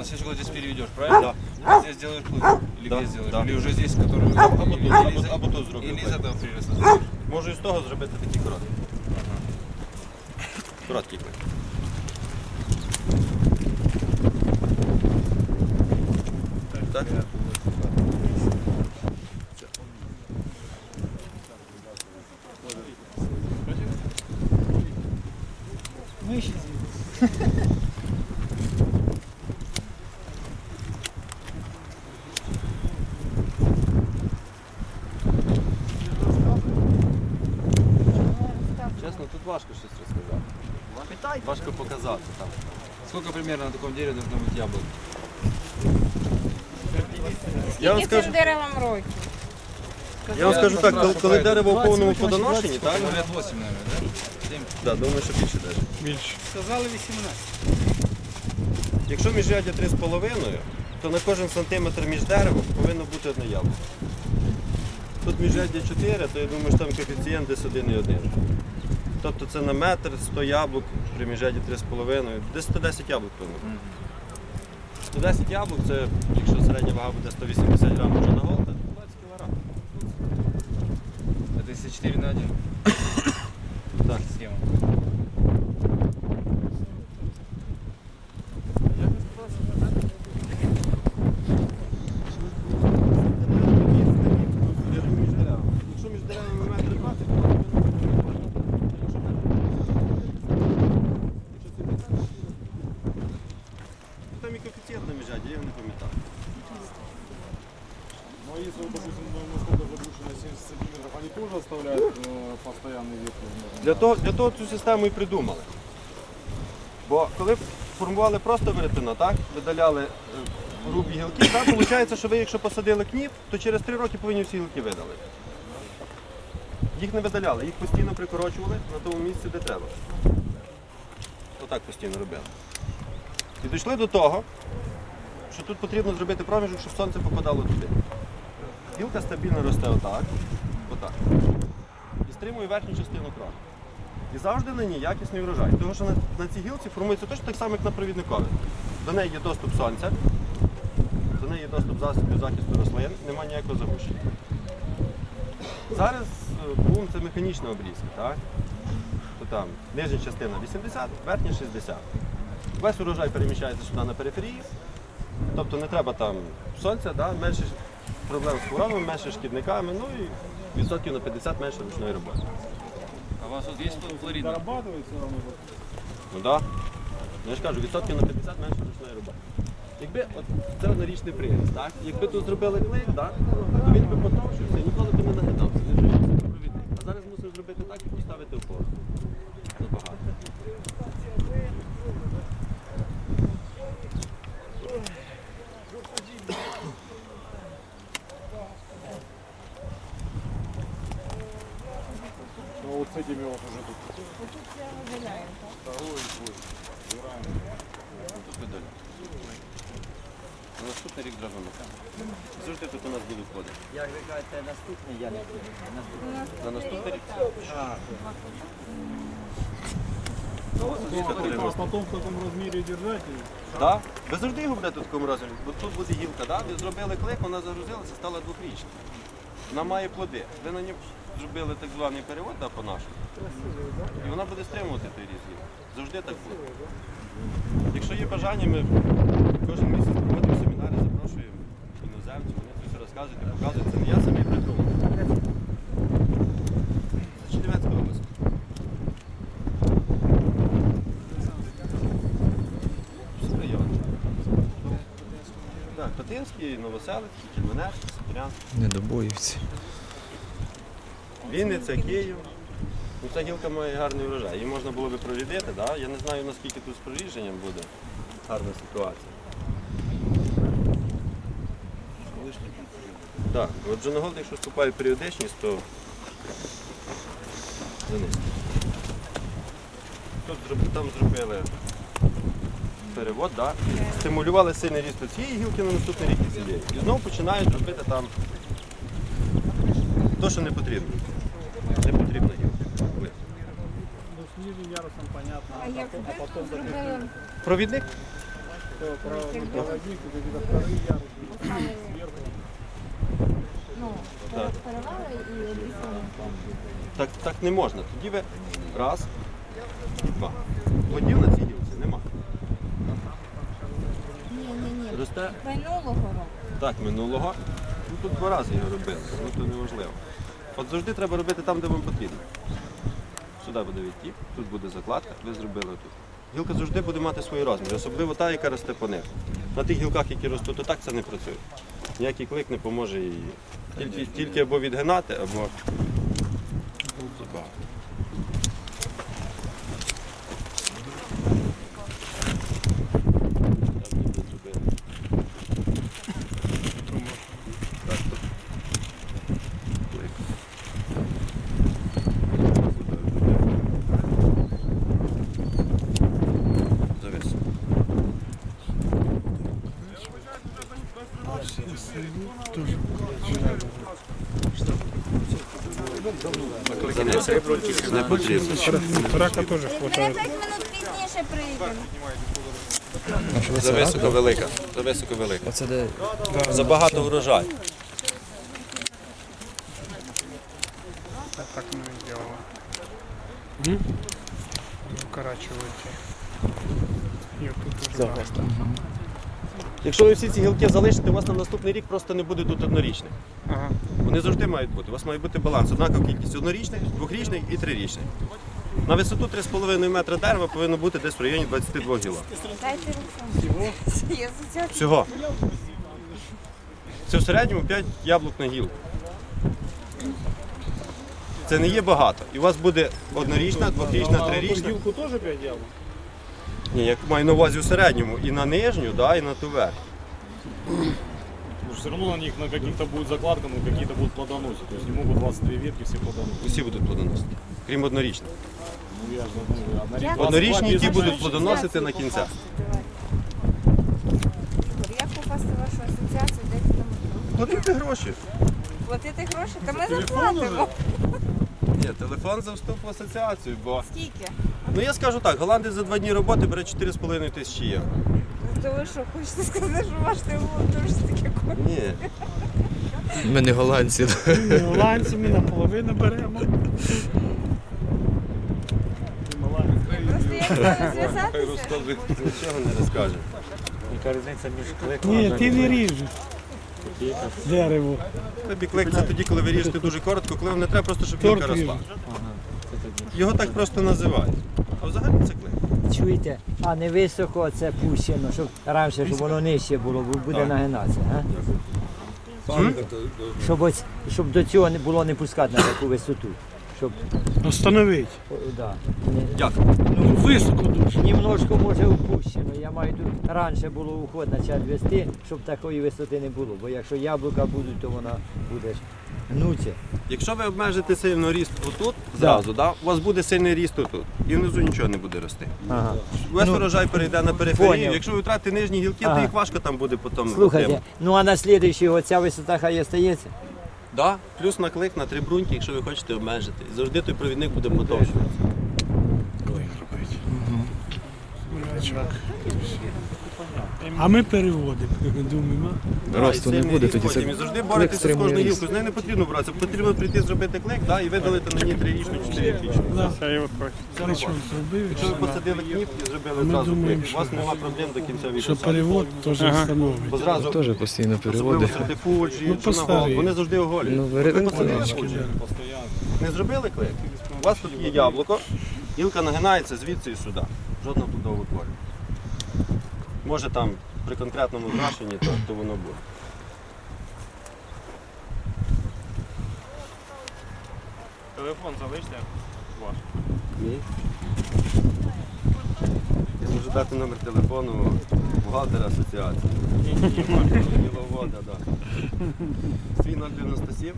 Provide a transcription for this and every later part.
на следующий год здесь переведешь, правильно? Да. Здесь сделаешь клык. Или Да, где сделаешь? да. Или уже здесь, который... Або или, тут, или або, из- або тут зроблю. Или из клик. этого прироста сделаешь. Можу і з того зробити такі короткі. Короткий клик. Так? Миші Чесно, тут важко щось розказати. Важко показати там. Сколько примерно на таком дереве должно быть яблок? Я вам Скільки скажу, цим деревом років? я вам скажу так, коли, коли дерево в повному плодоношенні, так? Ну, лет 8, наверное, да? 7. Да, думаю, що більше навіть. сказали 18. Якщо міжряддя 3,5, то на кожен сантиметр між деревом повинно бути одне яблуко. Тут міжряддя 4, то я думаю, що там коефіцієнт десь 1,1. Тобто це на метр 100 яблук при міжеді 3,5, десь 110 яблук повинно. 110 яблук це, якщо середня вага буде 180 грамів вже на гол, то 20 кг. 54 на 1 Так. схема. Якщо між деревами метр 20, то там і коефіцієнт на міжряді, я його не пам'ятаю. Ну а если, вот, допустим, насколько 70 сантиметров, они тоже оставляют э, постоянный век? Для того, для того цю систему і придумали. Бо коли формували просто веретено, так, видаляли е, грубі гілки, так, виходить, що ви якщо посадили кніп, то через три роки повинні всі гілки видали. Їх не видаляли, їх постійно прикорочували на тому місці, де треба. Отак постійно робили. І дійшли до того, що тут потрібно зробити проміжок, щоб сонце попадало туди. Гілка стабільно росте отак, отак. І стримує верхню частину крону. І завжди на ній якісний врожай. Тому що на, на цій гілці формується точно так само, як на провідникові. До неї є доступ сонця, до неї є доступ засобів захисту рослин, немає ніякого загущення. Зараз е, бум це механічна обрізка, так? То там нижня частина 80, верхня 60. Весь урожай переміщається сюди на периферії, тобто не треба там сонця, да? менше проблем з хворобами, менше шкідниками, ну і відсотків на 50 менше ручної роботи. А у вас тут є флоріда? Ну так. Да. Я ж кажу, відсотків на 50 менше ручної роботи. Якби от це однорічний приріз, так? Якби тут зробили клей, так, то він би потовшився і ніколи б не нагинався. Він же є провідник. А зараз мусиш зробити так і поставити опору. Забагато. Ну вот с этими вот уже тут. Тут видалі. На наступний рік драгонока. Завжди тут у нас будуть входити. Як ви кажете, наступний я не Наступний. На наступний рік. Так. Ви завжди його будете в такому розмірі, бо тут буде гілка, да? ви зробили клик, вона загрузилася, стала двохрічна. Вона має плоди. Ви на ній зробили так званий перевод да, по-нашому. І вона буде стримувати той різ гілки. Завжди так буде. Якщо є бажання, ми кожен місяць проводимо семінари, запрошуємо іноземців, вони це все розказують і показують. Це не я самі придумав. Катинський, Новоселицький, Кільменецький. Недобоївці. Вінниця, Київ. Ну, ця гілка має гарний врожай. Її можна було би прорідити, да? я не знаю наскільки тут з прорідженням буде гарна ситуація. Так, от Джонаголд, якщо вступає періодичність, то занизько. Тут там зробили перевод, да? стимулювали сильний ріст цієї гілки на наступний рік і цієї. І знову починають робити там те, що не потрібно. Не потрібна гілка. Ну, с нижним ярусом понятно. А як ви тут зробили? Провідник? Ну, Так. перевали і. Так, так не можна. Тоді ви раз, два. Водів на цій гілці нема. Росте Минулого року. так минулого. Ну тут два рази його робили, ну то неважливо. От завжди треба робити там, де вам потрібно. Сюди буде відтік, тут буде закладка, ви зробили тут. Гілка завжди буде мати свої розміри, особливо та, яка росте по них. На тих гілках, які ростуть, то так це не працює. Ніякий клик не поможе її. Тільки, тільки або відгинати, або. Забагато. Так, ніби зробили. Так, тут. Клик. Завис. Не потрібно. Рака теж хватає. 5 минут пізніше прийдемо. За високо велика. За високо велика. Забагато врожай. Так мы и делаем. Укорачиваете. И вот тут уже. Якщо ви всі ці гілки залишите, у вас на наступний рік просто не буде тут однорічних. Ага. Вони завжди мають бути. У вас має бути баланс. Однакова кількість однорічних, двохрічних і трирічних. На висоту 3,5 метра дерева повинно бути десь в районі 22 гілок. Дай телефон. Я за цього Всього. Це в середньому 5 яблук на гілку. Це не є багато. І у вас буде однорічна, двохрічна, трирічна. Гилку тоже 5 яблок? Ні, я маю на увазі у середньому і на нижню, да, і на ту верх. Ну, все равно на них на каких-то будет закладка, но какие-то будут плодоносить. То есть не могут 22 ветки все плодоносить. Усі будуть плодоносити, крім однорічних. Ну я же ну, однорічні- Однорічні ті будуть плодоносити на кінцях. Як попасти в вашу асоціацію, де ти там Платити гроші. платити гроші? Та ми заплатимо. Ні, телефон за вступ в асоціацію, бо. Скільки? Ну я скажу так, голландець за два дні роботи бере 4,5 тисячі євро. Ну, То ви що, хочете сказати, що ваш телефон теж таке? Ні. Ми не голландці. Голландці ми наполовину беремо. Просто як з вами зв'язатися? Нічого не розкаже. Ні, ти не ріжеш. Дерево. Тобі клик це тоді, коли ви ріжете дуже коротко, коли вам не треба просто, щоб гілка Торт росла. Його так просто називають. А взагалі це клик. Чуєте, а не високо це пущено, щоб раніше, щоб воно нижче було, бо буде нагинатися. А? Щоб, ось, щоб до цього не було не пускати на таку висоту. Щоб, Остановить. о, да, не, Дякую. Ну, високо дуже. Немножко може опущено. Я маю тут раніше було уход почати вести, щоб такої висоти не було. Бо якщо яблука будуть, то вона буде ж гнуться. Якщо ви обмежите сильно ріст отут, зразу, да, у вас буде сильний ріст отут. І внизу нічого не буде рости. Ага. Весь Ну, урожай перейде на периферію. поняв. Якщо ви втратите нижні гілки, Ага. то їх важко там буде потім. Слухайте, отримати. ну а на слідуючий оця висота хай остається. Да, плюс наклик на три бруньки, якщо ви хочете обмежити. І завжди той провідник буде подовжуватися. А ми переводимо. Думаємо. Росту не буде, тоді це І завжди боретеся з кожною гілкою. З нею не потрібно боротися. Потрібно прийти зробити клик да, і видалити на ній трирічну, чотирирічну. Причому зробив, Якщо ви посадили кніп і зробили Ми зразу клик, у вас що- немає проблем до кінця що віку. перевод теж встановить. Бо зразу Теж постійно особливо переводи. Ну, вони завжди оголюють. Ну. Не зробили клик? У вас тут є яблуко, гілка нагинається звідси і сюди. Жодного плодового утворення. Може там при конкретному зрашенні, то, то воно буде. Телефон залиште. Ваш. Ні. Я можу дати номер телефону бухгалтера асоціації. Діловода, так. Свій 097.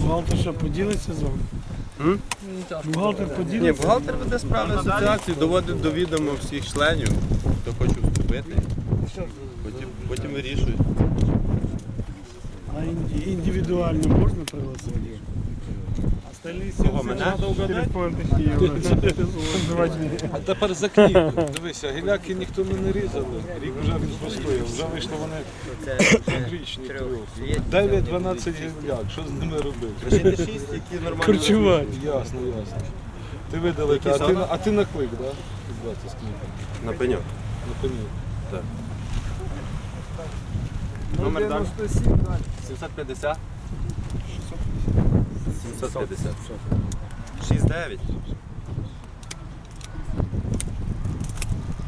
Бухгалтер що, поділиться з вами? М? Бухгалтер Ні, поділиться? бухгалтер веде справи асоціації, доводить до відома всіх членів, хто хоче вступити. Потім, потім вирішують. А інді- індивідуально можна пригласити? Кого мене? Телефон такий. А тепер за книгу. Дивися, гіляки ніхто не нарізали. Рік вже він постояв. Вже вийшло вони річні трьох. 9-12 гіляк. Що з ними робити? Корчувати. Ясно, ясно. Ти видалити, а ти, а ти на клик, так? Да? На пеньок. На пеню. Номер далі. 750. 750. 69.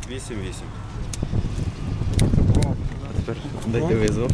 88. Дайте визвав.